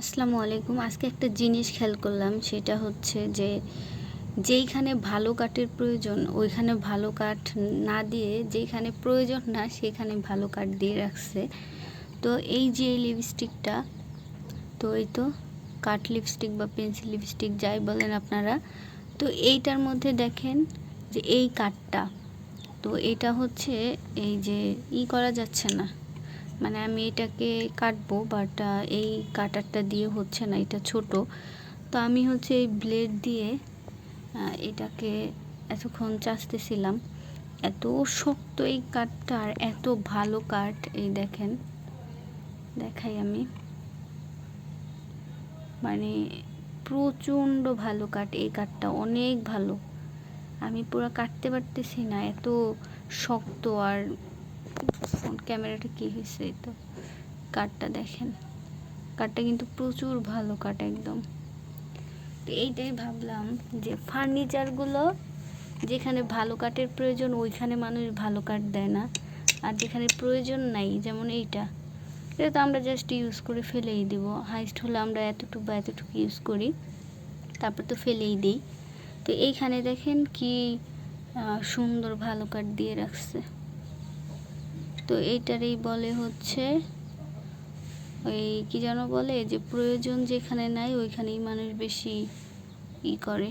আসসালামু আলাইকুম। আজকে একটা জিনিস খেয়াল করলাম, সেটা হচ্ছে যে যেইখানে ভালো কাঠের প্রয়োজন, ওইখানে ভালো কাঠ না দিয়ে যেইখানে প্রয়োজন না, সেখানে ভালো কাঠ দিয়ে রাখছে। তো এই যে এই লিপস্টিকটা, তো এই তো কাঠ লিপস্টিক বা পেন্সিল লিপস্টিক যাই বলেন আপনারা, তো এইটার মধ্যে দেখেন যে এই কাঠটা, তো এটা হচ্ছে এই যে ই করা যাচ্ছে না। মানে আমি এটাকে কাটবো বাট এই কাটারটা দিয়ে হচ্ছে না, এটা ছোট। তো আমি হচ্ছে এই ব্লেড দিয়ে এটাকে এতক্ষণ চাচতেছিলাম। এত শক্ত এই কাঠটা আর এত ভালো কাঠ এই দেখেন। দেখাই আমি। মানে প্রচণ্ড ভালো কাঠ এই কাঠটা অনেক ভালো। আমি পুরো কাটতে পারতেছি না, এত শক্ত আর ফোন ক্যামেরাটা কী হয়েছে এই তো? কাঠটা দেখেন। কাঠটা কিন্তু প্রচুর ভালো কাঠ একদম। তো এইটাই ভাবলাম যে ফার্নিচারগুলো যেখানে ভালো কাঠের প্রয়োজন, ওইখানে মানুষ ভালো কাঠ দেয় না। আর যেখানে প্রয়োজন নাই, যেমন এইটা। এটা তো আমরা জাস্ট ইউজ করে ফেলেই দিব। হাইস্ট হলে আমরা এতটুকু বা এতটুকু ইউজ করি। তারপর তো ফেলেই দিই। তো এইখানে দেখেন কি সুন্দর ভালো কাঠ দিয়ে রাখছে। তো এইটারই বলে হচ্ছে, ওই কি যেন বলে যে প্রয়োজন যেখানে নাই, ওইখানেই মানুষ বেশি ই করে।